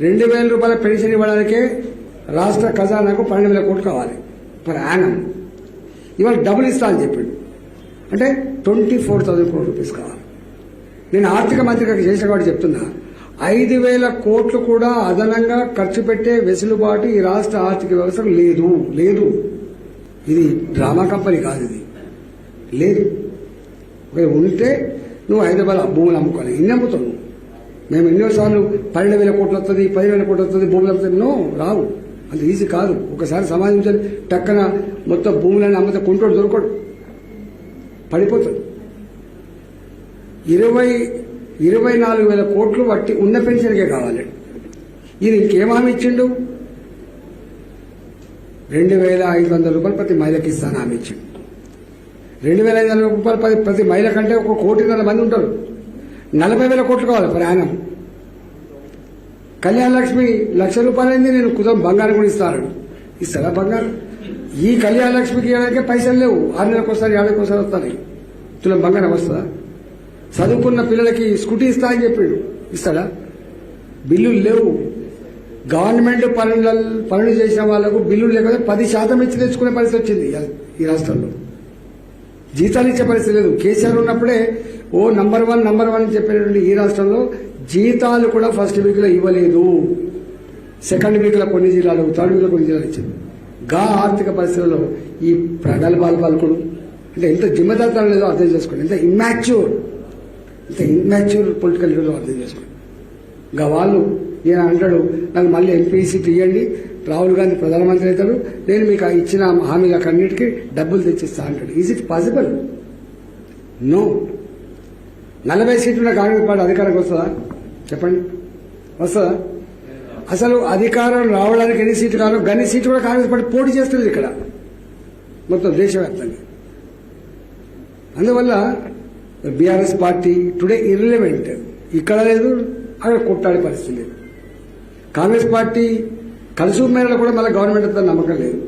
రెండు వేల రూపాయల పెన్షన్ ఇవ్వడానికే రాష్ట్ర ఖజానాకు పన్నెండు వేల కోట్లు కావాలి. Per annum. ఇవాళ డబుల్ ఇస్తా అని చెప్పిండు. అంటే ట్వంటీ ఫోర్ థౌసండ్ కోట్ల రూపీస్ కావాలి. నేను ఆర్థిక మంత్రిగా చేసిన కాబట్టి చెప్తున్నా ఐదు వేల కోట్లు కూడా అదనంగా ఖర్చు పెట్టే వెసులుబాటు ఈ రాష్ట్ర ఆర్థిక వ్యవస్థకు లేదు. లేదు. ఇది డ్రామా కంపెనీ కాదు ఇది. లేదు. ఉంటే నువ్వు హైదరాబాద్ భూములు అమ్ముకోవాలి ఇన్ని అమ్ముతావు నువ్వు. మేము ఎన్నోసార్లు పన్నెండు వేల కోట్లు వస్తుంది పదివేల కోట్లు వస్తుంది భూములు వస్తుంది నో రావు. అంత ఈజీ కాదు. ఒకసారి సమాజం టక్కన మొత్తం భూములను అమ్మితే కొంటోడు దొరకడు పడిపోతుంది ఇరవై ఇరవై నాలుగు వేల కోట్లు వట్టి ఉన్న పెన్షన్కే కావాలి. ఈయన ఇంకేం హామీ ఇచ్చిండు? రెండు వేల ఐదు వందల రూపాయలు ప్రతి మహిళకి ఇస్తాను హామీ ఇచ్చిండు. రెండు వేల ఐదు వందల రూపాయలు ప్రతి ప్రతి మహిళ కంటే ఒక కోటిన్నర మంది ఉంటారు. నలభై వేల కోట్లు కావాలి ప్రయాణం కళ్యాణ లక్ష్మి లక్ష రూపాయలైంది నేను కుదం బంగారం కూడా ఇస్తాను. ఇస్తారా బంగారం? ఈ కళ్యాణ లక్ష్మికి ఇవ్వడానికి పైసలు లేవు ఆరు నెలలకు ఒకసారి ఏడాదికి ఒకసారి వస్తాయి. తులం బంగారం వస్తుందా? చదువుకున్న పిల్లలకి స్కూటీ ఇస్తా అని చెప్పిండు. ఇస్తాడా? బిల్లులు లేవు. గవర్నమెంట్ పనుల పనులు చేసిన వాళ్ళకు బిల్లులు లేకపోతే పది శాతం ఇచ్చి తెచ్చుకునే పరిస్థితి వచ్చింది ఈ రాష్ట్రంలో. జీతాలు ఇచ్చే పరిస్థితి లేదు. కేసీఆర్ ఉన్నప్పుడే ఓ నంబర్ వన్ నంబర్ వన్ అని చెప్పినటువంటి ఈ రాష్ట్రంలో జీతాలు కూడా ఫస్ట్ వీక్లో ఇవ్వలేదు. సెకండ్ వీక్లో కొన్ని జిల్లాలు థర్డ్ వీక్లో కొన్ని జిల్లాలు ఇచ్చింది. గా ఆర్థిక పరిస్థితుల్లో ఈ ప్రగల్భాలు పలుకుడు. అంటే ఎంత జిమ్మదారుతనం లేదో అర్థం చేసుకోండి. ఎంత ఇమ్మాచ్యూర్ ఇంత ఇమ్మాచ్యూర్ పొలిటికల్ లీడర్ అర్థం చేసుకోండి. ఇంకా వాళ్ళు ఈయన అంటాడు నాకు మళ్ళీ ఎంపీసీ తీయండి రాహుల్ గాంధీ ప్రధానమంత్రి అవుతాడు. నేను మీకు ఇచ్చిన హామీలకు అన్నిటికీ డబ్బులు తెచ్చిస్తా అంటాడు. ఈజ్ ఇట్ పాసిబుల్ నో నలభై సీట్లున్న కాంగ్రెస్ పార్టీ అధికారానికి వస్తుందా? చెప్పండి. వస్తుందా? అసలు అధికారం రావడానికి ఎన్ని సీట్లు కాదు గన్ని సీట్లు కూడా కాంగ్రెస్ పార్టీ పోటీ చేస్తుంది ఇక్కడ. మొత్తం దేశవ్యాప్తంగా. అందువల్ల బీఆర్ఎస్ పార్టీ టుడే ఇర్రిలవెంట్. ఇక్కడ లేదు అక్కడ కొట్టాడే పరిస్థితి లేదు. కాంగ్రెస్ పార్టీ కలిసి మేరలో కూడా మళ్ళీ గవర్నమెంట్ నమ్మకం లేదు.